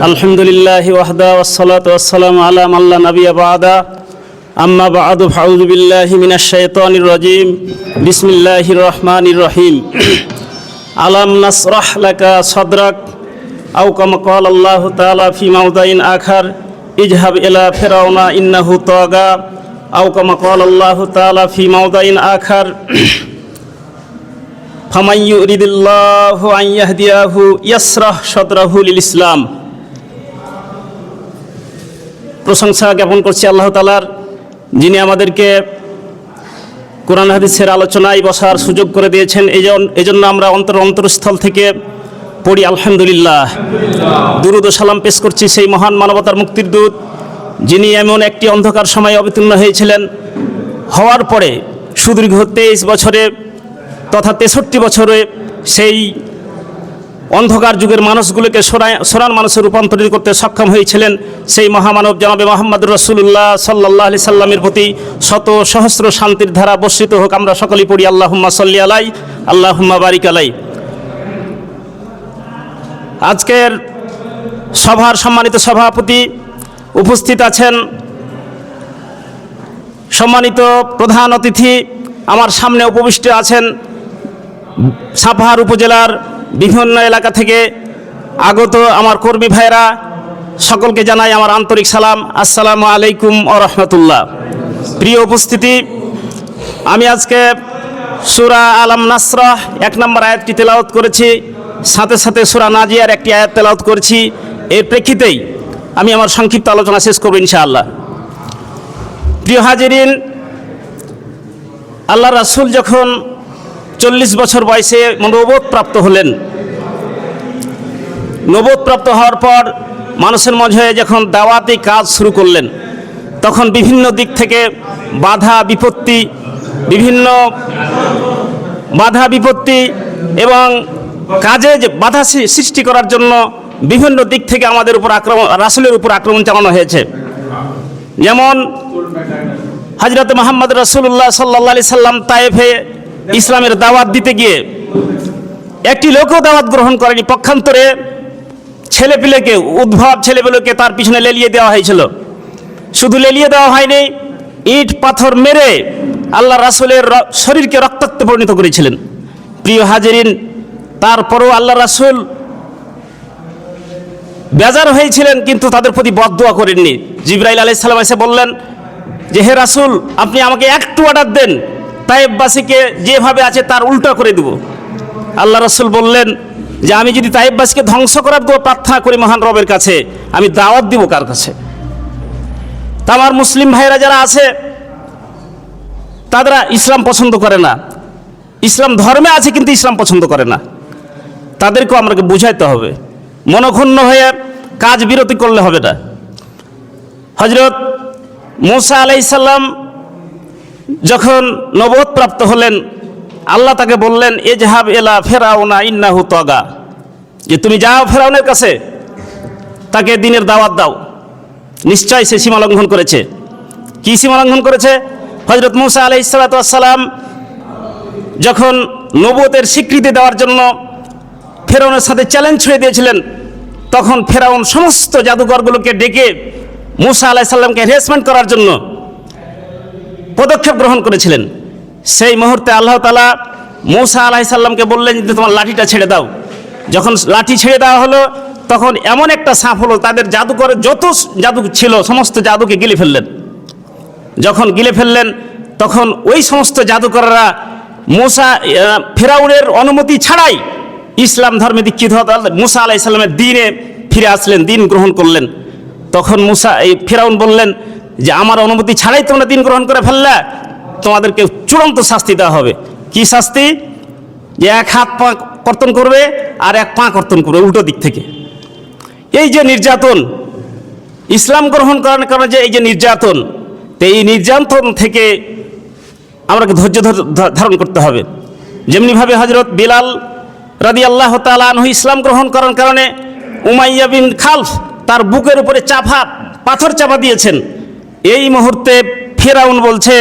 আলহামদুলিল্লাহ ওয়াহদা ওয়াসসালাতু ওয়াসসালামু আলা মাল্লা নাবিয়া আম্মা বাদু রাজিম আলাম নাসরাহ লাকা আল্লাহ ফি মাউদাইন আখার ইজহাব ইলা ফিরাউনা ইন্নাহু তাগা আও কামা আল্লাহ ফি মাউদাইন আখার ফামাই ইউরিদিল্লাহু আন ইয়াহদিয়াহু ইয়াসরাহ সাদরাহু লিল ইসলাম প্রশংসা জ্ঞাপন করছি আল্লাহ তাআলার, যিনি আমাদেরকে কোরআন হাদিসের আলোচনায় বসার সুযোগ করে দিয়েছেন। এই জন- এজন্য আমরা অন্তর অন্তরস্থল থেকে পড়ি, আলহামদুলিল্লাহ। দুরুদ ও সালাম পেশ করছি সেই মহান মানবতার মুক্তির দূত, যিনি এমন একটি অন্ধকার সময়ে অবতীর্ণ হয়েছিলেন। হওয়ার পরে সুদীর্ঘ তেইশ বছরে তথা তেষট্টি বছরে সেই অন্ধকার যুগের মানুষগুলোকে সরান মানুষে রূপান্তরিত করতে সক্ষম হয়েছিলেন সেই মহামানব জনাবে মোহাম্মদ রসুল্লাহ সাল্লাহ আলি সাল্লামের প্রতি শত সহস্র শান্তির ধারা বর্ষিত হোক, আমরা সকলেই পড়ি, আল্লাহুম্মা সাল্লি আলাই, আল্লাহুম্মা বারিক আলাই। আজকের সভার সম্মানিত সভাপতি উপস্থিত আছেন সম্মানিত প্রধান অতিথি, আমার সামনে উপবিষ্ট আছেন সাপাহার উপজেলার বিভিন্ন এলাকা থেকে আগত আমার কর্মী ভাইরা সকলকে জানাই আমার আন্তরিক সালাম। আসসালামু আলাইকুম ও রহমতুল্লাহ। প্রিয় উপস্থিতি, আমি আজকে সুরা আলাম নাসরাহ এক নম্বর আয়াতটি তেলাওয়াত করেছি। সাথে সাথে সুরা নাজিয়ার একটি আয়াত তেলাওয়াত করেছি। এর প্রেক্ষিতেই আমি আমার সংক্ষিপ্ত আলোচনা শেষ করব ইনশাআল্লাহ। প্রিয় হাজিরিন আল্লাহ রাসুল যখন চল্লিশ বছর বয়সে নবোধ প্রাপ্ত হলেন। নবোধ প্রাপ্ত হওয়ার পর মানুষের মাঝে যখন দাওয়াতি কাজ শুরু করলেন, তখন বিভিন্ন দিক থেকে বাধা, বিপত্তি, বিভিন্ন বাধা, বিপত্তি এবং কাজে যে বাধা সৃষ্টি করার জন্য বিভিন্ন দিক থেকে আমাদের উপর আক্রমণ রাসুলের উপর আক্রমণ চালানো হয়েছে। যেমন হজরত মোহাম্মদ রসুল্লাহ সাল্লা সাল্লাম তায়েফে ইসলামের দাওয়াত দিতে গিয়ে একটি লোকও দাওয়াত গ্রহণ করেনি। পক্ষান্তরে ছেলেপিলেকে, উদ্ভব ছেলেপিলেকে তার পিছনে লেলিয়ে দেওয়া হয়েছিল। শুধু লেলিয়ে দেওয়া হয়নি, ইট, পাথর মেরে আল্লাহ রাসুলের শরীরকে রক্তাক্ত পরিণত করেছিলেন। প্রিয় হাজিরিন, তারপরও আল্লাহ রাসুল বেজার হয়েছিলেন, কিন্তু তাদের প্রতি বদদোয়া করেননি। জিব্রাইল আলাইসাল্লাম এসে বললেন যে, হে রাসুল, আপনি আমাকে একটু অর্ডার দেন। তাইববাসীকে যেভাবে আছে তার উল্টো করে দেব। আল্লাহ রাসুল বললেন যে, আমি যদি তাইববাসীকে ধ্বংস করার দেবো প্রার্থনা করি মহান রবের কাছে, আমি দাওয়াত দিব কার কাছে? তা আমার মুসলিম ভাইরা যারা আছে তারা ইসলাম পছন্দ করে না। ইসলাম ধর্মে আছে কিন্তু ইসলাম পছন্দ করে না। তাদেরকেও আমাকে বুঝাইতে হবে। মনক্ষুণ্ণ হয়ে কাজ বিরতি করলে হবে না। হজরত মোসা আলাইসাল্লাম যখন নবদ প্রাপ্ত হলেন, আল্লাহ তাকে বললেন এজহাব এলা ফেরাউনা ইন্নাহু তগা। যে তুমি যাও ফেরাউনের কাছে, তাকে দিনের দাওয়াত দাও। নিশ্চয় সে সীমা লঙ্ঘন করেছে। কি সীমা লঙ্ঘন করেছে? হজরত মুসা আলাইসালাম যখন নবতের স্বীকৃতি দেওয়ার জন্য ফেরাউনের সাথে চ্যালেঞ্জ ছুড়ে দিয়েছিলেন, তখন ফেরাউন সমস্ত জাদুঘরগুলোকে ডেকে মুসা আলাহ সাল্লামকে হ্যারাসমেন্ট করার জন্য পদক্ষেপ গ্রহণ করেছিলেন। সেই মুহূর্তে আল্লাহ তালা মুসা আলাহ সাল্লামকে বললেন যে, তোমার লাঠিটা ছেড়ে দাও। যখন লাঠি ছেড়ে দেওয়া হলো, তখন এমন একটা সাপ হলো, তাদের জাদুঘরে যত জাদু ছিল, সমস্ত জাদুকে গিলে ফেললেন। যখন গিলে ফেললেন, তখন ওই সমস্ত জাদুকররা মুসা ফেরাউনের অনুমতি ছাড়াই ইসলাম ধর্মে দীক্ষিত মুসা আলাহ দিনে ফিরে আসলেন, দিন গ্রহণ করলেন। তখন মুসা, এই ফেরাউন বললেন যে আমার অনুমতি ছাড়াই তোমরা দিন গ্রহণ করে ফেললে, তোমাদেরকে চূড়ান্ত শাস্তি দেওয়া হবে। কি শাস্তি? যে এক হাত পা কর্তন করবে আর এক পা কর্তন করবে উল্টো দিক থেকে। এই যে নির্যাতন, ইসলাম গ্রহণ করার কারণে যে এই যে নির্যাতন, তো এই নির্যাতন থেকে আমাকে ধৈর্য ধর- ধারণ করতে হবে। যেমনিভাবে হজরত বিলাল রাদি আল্লাহ তালু ইসলাম গ্রহণ করার কারণে উমাইয়া বিন খালফ তার বুকের উপরে চাপা, পাথর চাপা দিয়েছেন। এই মুহূর্তে ফেরাউন বলছে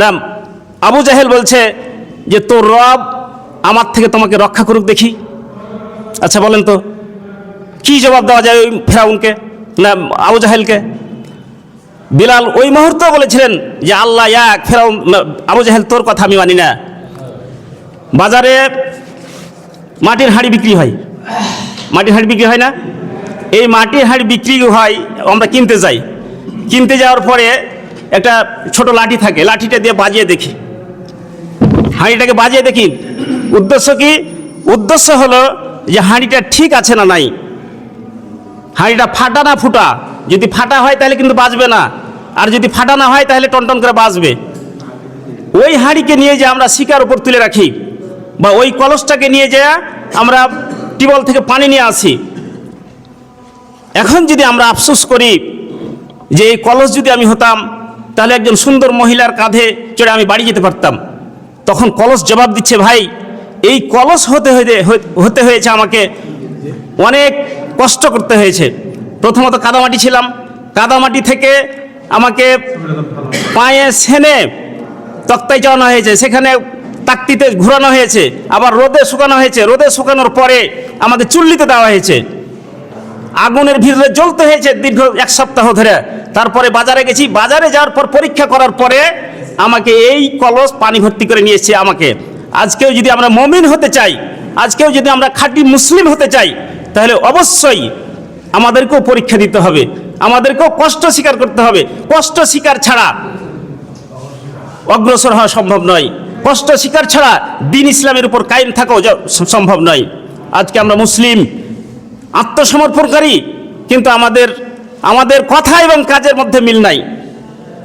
না আবু জাহেল বলছে যে, তোর রব আমার থেকে তোমাকে রক্ষা করুক দেখি। আচ্ছা বলেন তো, কি জবাব দেওয়া যায় ওই ফেরাউনকে না আবু জাহেলকে? বিলাল ওই মুহূর্তে বলেছিলেন যে, আল্লাহ এক, ফেরাউন, আবু জাহেল, তোর কথা আমি মানি না। বাজারে মাটির হাঁড়ি বিক্রি হয়। মাটির হাঁড়ি বিক্রি হয় না? এই মাটির হাঁড়ি বিক্রি হয়, আমরা কিনতে যাই। কিনতে যাওয়ার পরে একটা ছোট লাঠি থাকে, লাঠিটা দিয়ে বাজিয়ে দেখি। হাঁড়িটাকে বাজিয়ে দেখি। উদ্দেশ্য কি? উদ্দেশ্য হলো যে হাঁড়িটা ঠিক আছে না নাই? হাঁড়িটা ফাটা না ফুটা? যদি ফাটা হয় তাহলে কিন্তু বাজবে না। আর যদি ফাটা না হয় তাহলে টনটন করে বাজবে। ওই হাঁড়িকে নিয়ে যে আমরা শিকার উপর তুলে রাখি বা ওই কলসটাকে নিয়ে যে আমরা টিবল থেকে পানি নিয়ে আসি। এখন যদি আমরা আফসোস করি যে এই কলস যদি আমি হতাম, তাহলে একজন সুন্দর মহিলার কাঁধে চড়ে আমি বাড়ি যেতে পারতাম। তখন কলস জবাব দিচ্ছে, ভাই, এই কলস হতে হতে হতে হয়েছে আমাকে অনেক কষ্ট করতে হয়েছে। প্রথমত কাদামাটি ছিলাম। কাদামাটি থেকে আমাকে পায়ে সেনে তক্তায় চালানো হয়েছে। সেখানে তাকতিতে ঘোরানো হয়েছে। আবার রোদে শুকানো হয়েছে। রোদে শুকানোর পরে আমাকে চুল্লিতে দেওয়া হয়েছে। আগুনের ভিতরে জ্বলতে হয়েছে দীর্ঘ এক সপ্তাহ ধরে। তারপরে বাজারে গেছি। বাজারে যাওয়ার পর, পরীক্ষা করার পরে আমাকে এই কলস পানি ভর্তি করে নিয়ে এসেছে আমাকে। আজকেও যদি আমরা মমিন হতে চাই, আজকেও যদি আমরা খাঁটি মুসলিম হতে চাই, তাহলে অবশ্যই আমাদেরকেও পরীক্ষা দিতে হবে। আমাদেরকেও কষ্ট স্বীকার করতে হবে। কষ্ট স্বীকার ছাড়া অগ্রসর হওয়া সম্ভব নয়। কষ্ট স্বীকার ছাড়া দিন ইসলামের উপর কায়েম থাকাও সম্ভব নয়। আজকে আমরা মুসলিম, আত্মসমর্পণকারী, কিন্তু আমাদের আমাদের কথা এবং কাজের মধ্যে মিল নাই,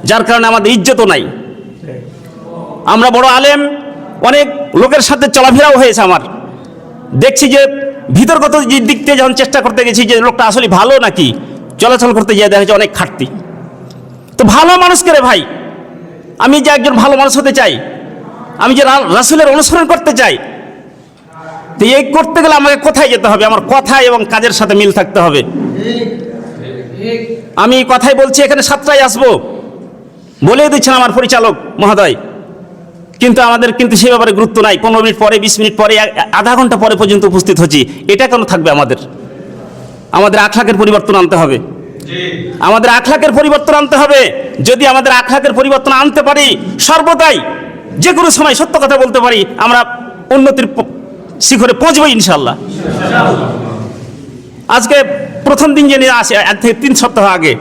যার কারণে আমাদের ইজ্জতও নাই। আমরা বড় আলেম, অনেক লোকের সাথে চলাফেরাও হয়েছে আমার। দেখছি যে ভিতরগত দিক থেকে যখন চেষ্টা করতে গেছি যে লোকটা আসলে ভালো নাকি, চলাচল করতে গিয়ে দেখা যাচ্ছে অনেক খাটতি তো ভালো মানুষকে রে ভাই, আমি যে একজন ভালো মানুষ হতে চাই, আমি যে রাসূলের অনুসরণ করতে চাই, তো এই করতে গেলে আমাকে কোথায় যেতে হবে? আমার কথা এবং কাজের সাথে মিল থাকতে হবে। আমি কথাই বলছি, এখানে সাতটায় আসব। বলেই দিচ্ছেন আমার পরিচালক মহোদয়। কিন্তু আমাদের কিন্তু সেই ব্যাপারে গুরুত্ব নাই। পনেরো মিনিট পরে, বিশ মিনিট পরে আধা ঘণ্টা পরে পর্যন্ত উপস্থিত হচ্ছি। এটা কেন থাকবে আমাদের? আমাদের আখলাকের পরিবর্তন আনতে হবে। আমাদের আখলাকের পরিবর্তন আনতে হবে। যদি আমাদের আখলাকের পরিবর্তন আনতে পারি, সর্বদাই যে কোনো সময় সত্য কথা বলতে পারি, আমরা উন্নতির শিখরে পৌঁছবো ইনশাল্লাহ আজকে প্রথম দিন যে নিয়ে আসে এক থেকে তিন সপ্তাহ আগে।